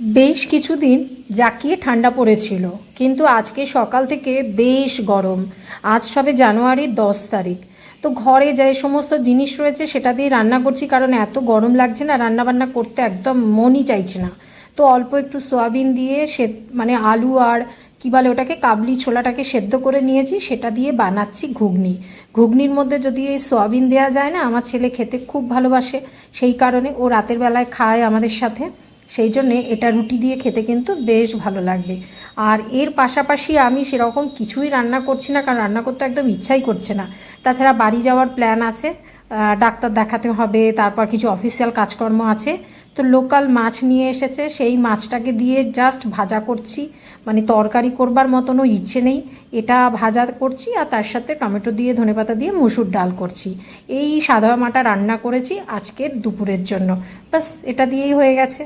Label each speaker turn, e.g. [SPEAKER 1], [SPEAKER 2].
[SPEAKER 1] বেশ কিছুদিন জাকিয়ে ঠান্ডা পড়েছিল, কিন্তু আজকে সকাল থেকে বেশ গরম। আজ সবে জানুয়ারির দশ তারিখ। তো ঘরে যে সমস্ত জিনিস রয়েছে সেটা দিয়ে রান্না করছি, কারণ এত গরম লাগছে না রান্না বান্না করতে একদম মনই চাইছে না। তো অল্প একটু সয়াবিন দিয়ে সে মানে আলু আর কি বলে ওটাকে, কাবলি ছোলাটাকে সেদ্ধ করে নিয়েছি, সেটা দিয়ে বানাচ্ছি ঘুগনি। ঘুগনির মধ্যে যদি এই সয়াবিন দেওয়া যায় না, আমার ছেলে খেতে খুব ভালোবাসে, সেই কারণে ও রাতের বেলায় খায় আমাদের সাথে। সেই জন্যে এটা রুটি দিয়ে খেতে কিন্তু বেশ ভালো লাগবে। আর এর পাশাপাশি আমি সেরকম কিছুই রান্না করছি না, কারণ রান্না করতে একদম ইচ্ছাই করছে না। তাছাড়া বাড়ি যাওয়ার প্ল্যান আছে ডাক্তার দেখাতে হবে, তারপর কিছু অফিসিয়াল কাজকর্ম আছে। তো লোকাল মাছ নিয়ে এসেছে, সেই মাছটাকে দিয়ে জাস্ট ভাজা করছি। মানে তরকারি করবার মতনও ইচ্ছে নেই। এটা ভাজা করছি আর তার সাথে টমেটো দিয়ে, ধনেপাতা দিয়ে মুসুর ডাল করছি। এই সাদা মাটা রান্না করেছি আজকের দুপুরের জন্য। বাস এটা দিয়েই হয়ে গেছে।